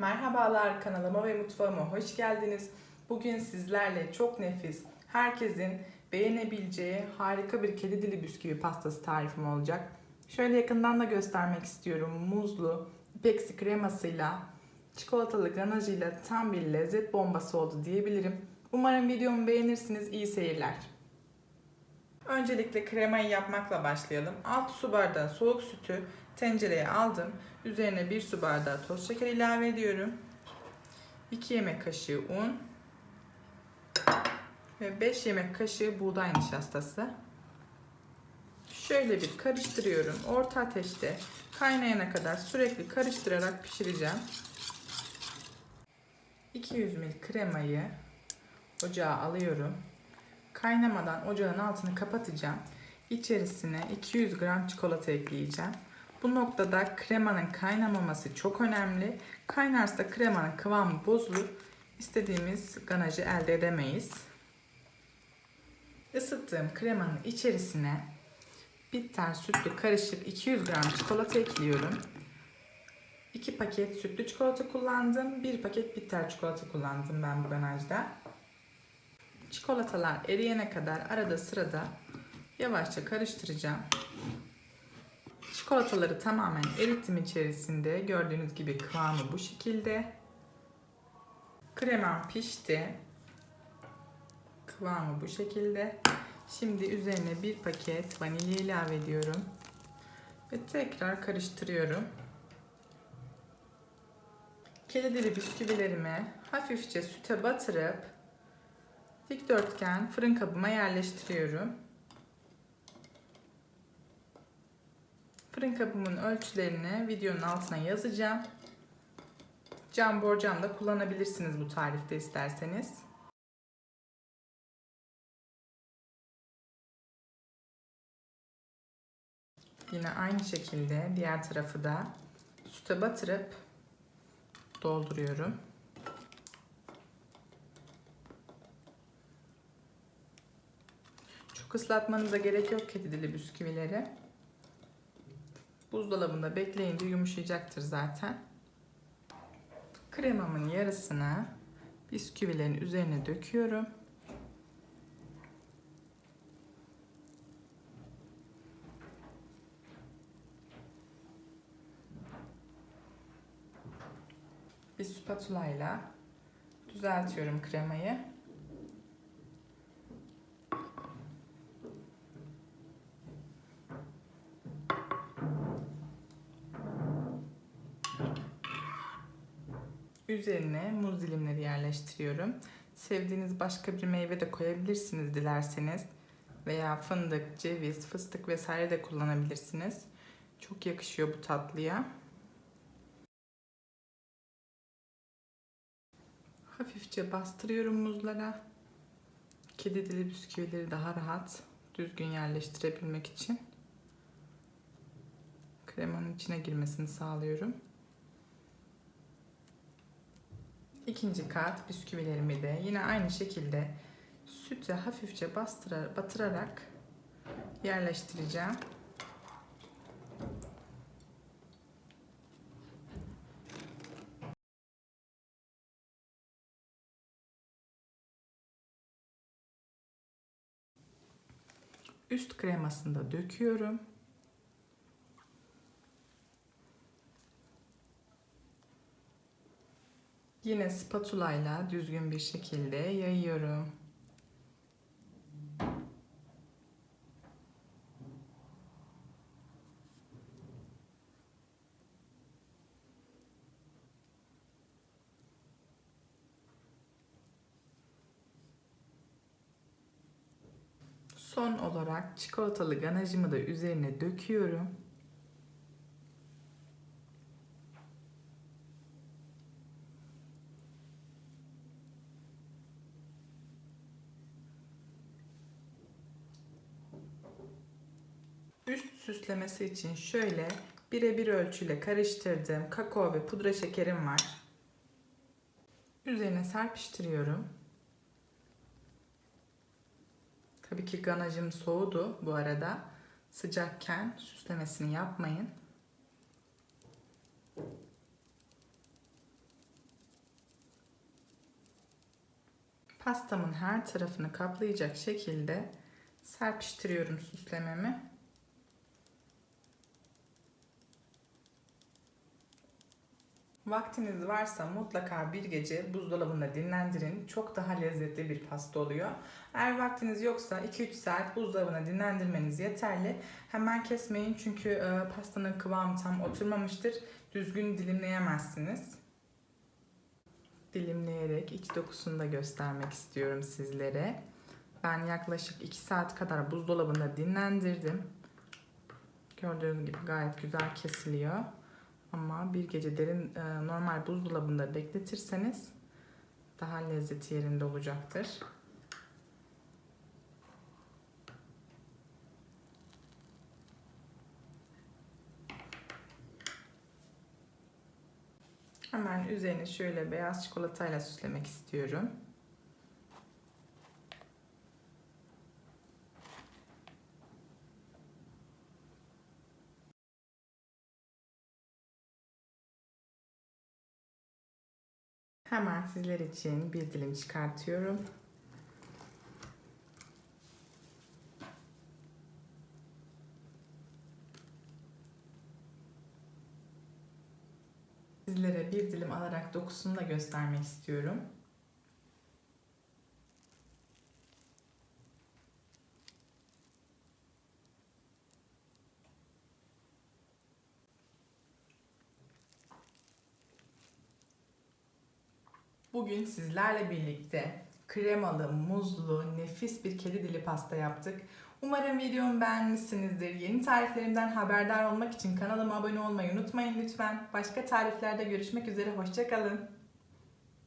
Merhabalar kanalıma ve mutfağıma hoş geldiniz. Bugün sizlerle çok nefis, herkesin beğenebileceği harika bir kedi dili bisküvi pastası tarifim olacak. Şöyle yakından da göstermek istiyorum. Muzlu, ipeksi kremasıyla, çikolatalı ganajıyla tam bir lezzet bombası oldu diyebilirim. Umarım videomu beğenirsiniz. İyi seyirler. Öncelikle kremayı yapmakla başlayalım. 6 su bardağı soğuk sütü tencereye aldım. Üzerine 1 su bardağı toz şeker ilave ediyorum. 2 yemek kaşığı un ve 5 yemek kaşığı buğday nişastası. Şöyle bir karıştırıyorum. Orta ateşte kaynayana kadar sürekli karıştırarak pişireceğim. 200 ml kremayı ocağa alıyorum. Kaynamadan ocağın altını kapatacağım. İçerisine 200 gram çikolata ekleyeceğim. Bu noktada kremanın kaynamaması çok önemli. Kaynarsa kremanın kıvamı bozulur. İstediğimiz ganajı elde edemeyiz. Isıttığım kremanın içerisine bitter sütlü karışık 200 gram çikolata ekliyorum. 2 paket sütlü çikolata kullandım. 1 paket bitter çikolata kullandım ben bu ganajda. Çikolatalar eriyene kadar arada sırada yavaşça karıştıracağım. Çikolataları tamamen erittim içerisinde. Gördüğünüz gibi kıvamı bu şekilde. Kremam pişti. Kıvamı bu şekilde. Şimdi üzerine bir paket vanilya ilave ediyorum. Ve tekrar karıştırıyorum. Kedi dili bisküvilerimi hafifçe süte batırıp dikdörtgen fırın kabıma yerleştiriyorum. Fırın kabımın ölçülerini videonun altına yazacağım. Cam borcam da kullanabilirsiniz bu tarifte isterseniz. Yine aynı şekilde diğer tarafı da süte batırıp dolduruyorum. Çok ıslatmanıza gerek yok kedi dili bisküvileri. Buzdolabında bekleyince yumuşayacaktır zaten. Kremamın yarısını bisküvilerin üzerine döküyorum. Bir spatula ile düzeltiyorum kremayı. Üzerine muz dilimleri yerleştiriyorum. Sevdiğiniz başka bir meyve de koyabilirsiniz dilerseniz. Veya fındık, ceviz, fıstık vesaire de kullanabilirsiniz. Çok yakışıyor bu tatlıya. Hafifçe bastırıyorum muzlara. Kedi dili bisküvileri daha rahat düzgün yerleştirebilmek için kremanın içine girmesini sağlıyorum. İkinci kat bisküvilerimi de yine aynı şekilde süte hafifçe bastırarak, batırarak yerleştireceğim. Üst kremasını da döküyorum. Yine spatula ile düzgün bir şekilde yayıyorum. Son olarak çikolatalı ganajımı da üzerine döküyorum. süslemesi için şöyle birebir ölçüyle karıştırdığım kakao ve pudra şekerim var. Üzerine serpiştiriyorum. Tabii ki ganajım soğudu bu arada. Sıcakken süslemesini yapmayın. Pastamın her tarafını kaplayacak şekilde serpiştiriyorum süslememi. Vaktiniz varsa mutlaka bir gece buzdolabında dinlendirin. Çok daha lezzetli bir pasta oluyor. Eğer vaktiniz yoksa 2-3 saat buzdolabına dinlendirmeniz yeterli. Hemen kesmeyin çünkü e, pastanın kıvamı tam oturmamıştır. Düzgün dilimleyemezsiniz. Dilimleyerek iç dokusunu da göstermek istiyorum sizlere. Ben yaklaşık 2 saat kadar buzdolabında dinlendirdim. Gördüğünüz gibi gayet güzel kesiliyor. Ama bir gece derin e, normal buzdolabında bekletirseniz daha lezzeti yerinde olacaktır. Hemen üzerini şöyle beyaz çikolatayla süslemek istiyorum. Hemen sizler için bir dilim çıkartıyorum. Sizlere bir dilim alarak dokusunu da göstermek istiyorum. Bugün sizlerle birlikte kremalı, muzlu, nefis bir kedi dili pasta yaptık. Umarım videomu beğenmişsinizdir. Yeni tariflerimden haberdar olmak için kanalıma abone olmayı unutmayın lütfen. Başka tariflerde görüşmek üzere, hoşçakalın.